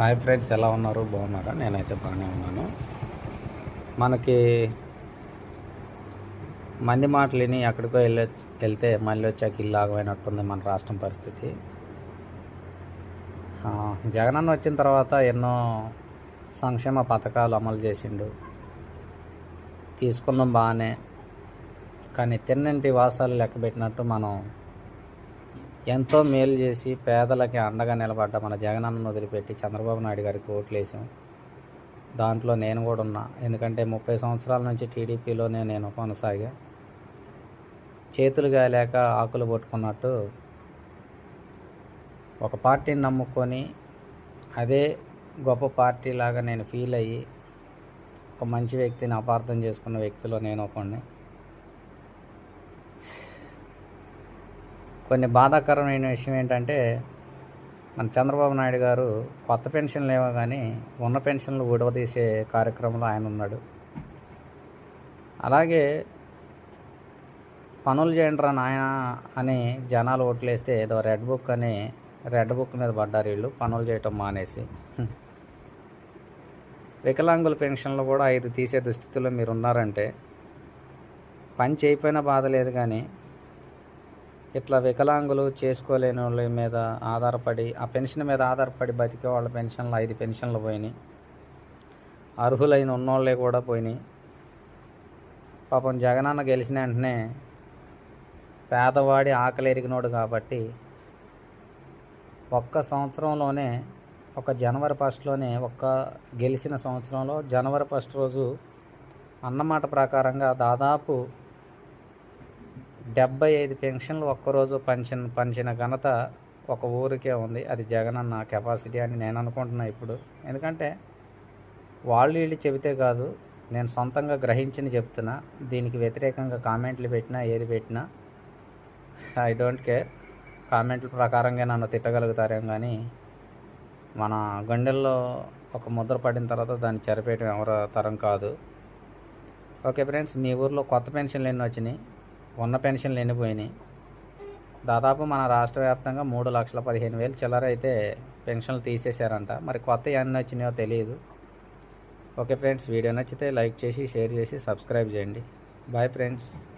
Hi friends ఎలా ఉన్నారు? బాగున్నారా? నేనైతే బాగానే ఉన్నాను. మనకి మంది మాటలు విని ఎక్కడికో వెళ్ళి వెళ్తే మళ్ళీ వచ్చాక ఇల్లాగమైనట్టుంది మన రాష్ట్రం పరిస్థితి. జగనన్న వచ్చిన తర్వాత ఎన్నో సంక్షేమ పథకాలు అమలు చేసిండు. తీసుకున్నాం బాగానే. కానీ తిన్నంటి వాసాలు లెక్క పెట్టినట్టు మనం ఎంతో మేలు చేసి పేదలకి అండగా నిలబడ్డ మన జగనన్నను వదిలిపెట్టి చంద్రబాబు నాయుడు గారికి ఓట్లు వేసాం దాంట్లో నేను కూడా ఉన్నా. ఎందుకంటే ముప్పై సంవత్సరాల నుంచి టీడీపీలోనే నేను కొనసాగా. చేతులు గాలేక ఆకులు పట్టుకున్నట్టు ఒక పార్టీని నమ్ముకొని అదే గొప్ప పార్టీ లాగా నేను ఫీల్ అయ్యి ఒక మంచి వ్యక్తిని అపార్థం చేసుకున్న వ్యక్తిలో నేను ఒకడిని కొన్ని బాధాకరమైన విషయం ఏంటంటే మన చంద్రబాబు నాయుడు గారు కొత్త పెన్షన్లు ఏమో కానీ ఉన్న పెన్షన్లు విడవదీసే కార్యక్రమంలో ఆయన ఉన్నాడు. అలాగే పనులు చేయండి రా నాయన అని జనాలు ఓట్లేస్తే ఏదో రెడ్ బుక్ అని రెడ్ బుక్ మీద పడ్డారు వీళ్ళు పనులు చేయటం మానేసి. వికలాంగుల పెన్షన్లు కూడా ఐదు తీసే దుస్థితిలో మీరు ఉన్నారంటే పని చేయకపోయినా బాధ లేదు కానీ ఇట్లా వికలాంగులు చేసుకోలేని వాళ్ళ మీద ఆధారపడి ఆ పెన్షన్ మీద ఆధారపడి బతికే వాళ్ళ పెన్షన్లు ఐదు పెన్షన్లు పోయినాయి. అర్హులైన ఉన్నోళ్ళే కూడా పోయినాయి. పాపం జగనన్న గెలిచిన వెంటనే పేదవాడి ఆకలి ఎరిగినోడు కాబట్టి ఒక్క సంవత్సరంలోనే ఒక జనవరి ఫస్ట్లోనే ఒక్క గెలిచిన సంవత్సరంలో జనవరి ఫస్ట్ రోజు అన్నమాట ప్రకారంగా దాదాపు డెబ్బై ఐదు పెన్షన్లు ఒక్కరోజు పంచిన పంచిన ఘనత ఒక ఊరికే ఉంది. అది జగనన్న కెపాసిటీ అని నేను అనుకుంటున్నా ఇప్పుడు. ఎందుకంటే వాళ్ళు వీళ్ళు చెబితే కాదు నేను సొంతంగా గ్రహించింది చెప్తున్నా. దీనికి వ్యతిరేకంగా కామెంట్లు పెట్టినా ఏది పెట్టినా ఐ డోంట్ కేర్ కామెంట్ల ప్రకారంగా నన్ను తిట్టగలుగుతారేం కానీ మన గుండెల్లో ఒక ముద్ర పడిన తర్వాత దాన్ని చెరపేయటం ఎవరి తరం కాదు. ఓకే ఫ్రెండ్స్ మీ ఊర్లో కొత్త పెన్షన్లు ఎన్ని వచ్చినాయి? ఉన్న పెన్షన్లు ఎండిపోయినాయి. దాదాపు మన రాష్ట్ర వ్యాప్తంగా మూడు లక్షల పదిహేను వేలు చిల్లర అయితే పెన్షన్లు తీసేశారంట. మరి కొత్త ఎన్ని వచ్చినాయో తెలియదు. ఓకే ఫ్రెండ్స్ వీడియో నచ్చితే లైక్ చేసి షేర్ చేసి సబ్స్క్రైబ్ చేయండి. Bye friends.